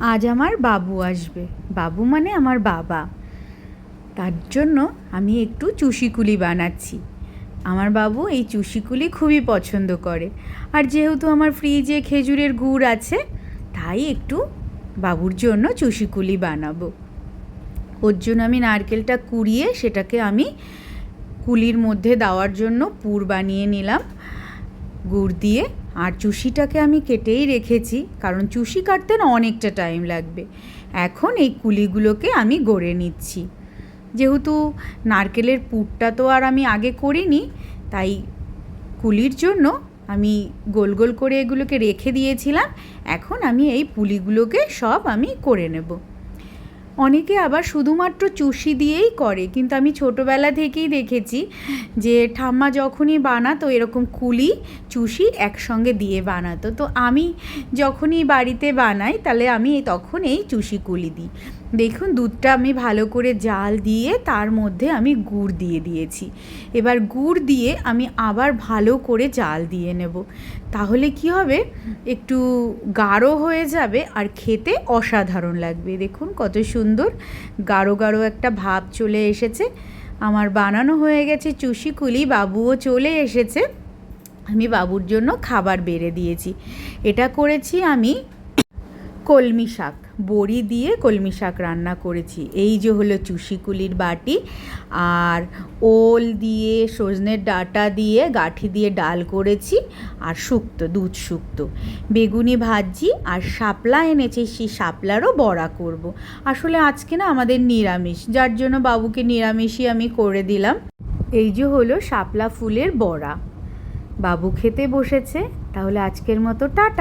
আজ আমার বাবু আসবে। বাবু মানে আমার বাবা। তার জন্য আমি একটু চুষিকুলি বানাচ্ছি। আমার বাবু এই চুষিকুলি খুবই পছন্দ করে। আর যেহেতু আমার ফ্রিজে খেজুরের গুড় আছে, তাই একটু বাবুর জন্য চুষিকুলি বানাবো। ওর জন্য আমি নারকেলটা কুড়িয়ে সেটাকে আমি কুলির মধ্যে দেওয়ার জন্য পুর বানিয়ে নিলাম। গুড় দিয়ে আর চুষিটাকে আমি কেটেই রেখেছি, কারণ চুষি কাটতে না অনেকটা টাইম লাগবে। এখন এই কুলিগুলোকে আমি গড়ে নিচ্ছি। যেহেতু নারকেলের পুরটা তো আর আমি আগে করিনি, তাই কুলির জন্য আমি গোল গোল করে এগুলোকে রেখে দিয়েছিলাম। এখন আমি এই পুলিগুলোকে সব আমি করে নেব। অনেকে আবার শুধুমাত্র চুষি দিয়েই করে, কিন্তু আমি ছোটোবেলা থেকেই দেখেছি যে ঠাম্মা যখনই বানাতো এরকম কুলি চুষি একসঙ্গে দিয়ে বানাতো। তো আমি যখনই বাড়িতে বানাই, তাহলে আমি তখন এই চুষি কুলি দিই। দেখুন, দুধটা আমি ভালো করে জাল দিয়ে তার মধ্যে আমি গুড় দিয়ে দিয়েছি। এবার গুড় দিয়ে আমি আবার ভালো করে জাল দিয়ে নেব। তাহলে কি হবে? একটু গাঢ় হয়ে যাবে আর খেতে অসাধারণ লাগবে। দেখুন, কত সুন্দর গাঢ় গাঢ় একটা ভাব চলে এসেছে। আমার বানানো হয়ে গেছে চুষিকুলি বাবুও চলে এসেছে। আমি বাবুর জন্য খাবার বেড়ে দিয়েছি। এটা করেছি আমি কলমি শাক, বড়ি দিয়ে কলমি শাক রান্না করেছি। এই যে হলো চুষিকুলির বাটি আর ওল দিয়ে, সজনের ডাটা দিয়ে, গাঠি দিয়ে ডাল করেছি আর শুক্তো, দুধ শুক্তো। বেগুনি ভাজি আর শাপলা এনেছি, সেই শাপলারও বড়া করব। আসলে আজকে না আমাদের নিরামিষ, যার জন্য বাবুকে নিরামিষই আমি করে দিলাম। এই যে হলো শাপলা ফুলের বড়া। বাবু খেতে বসেছে, তাহলে আজকের মতো টাটা।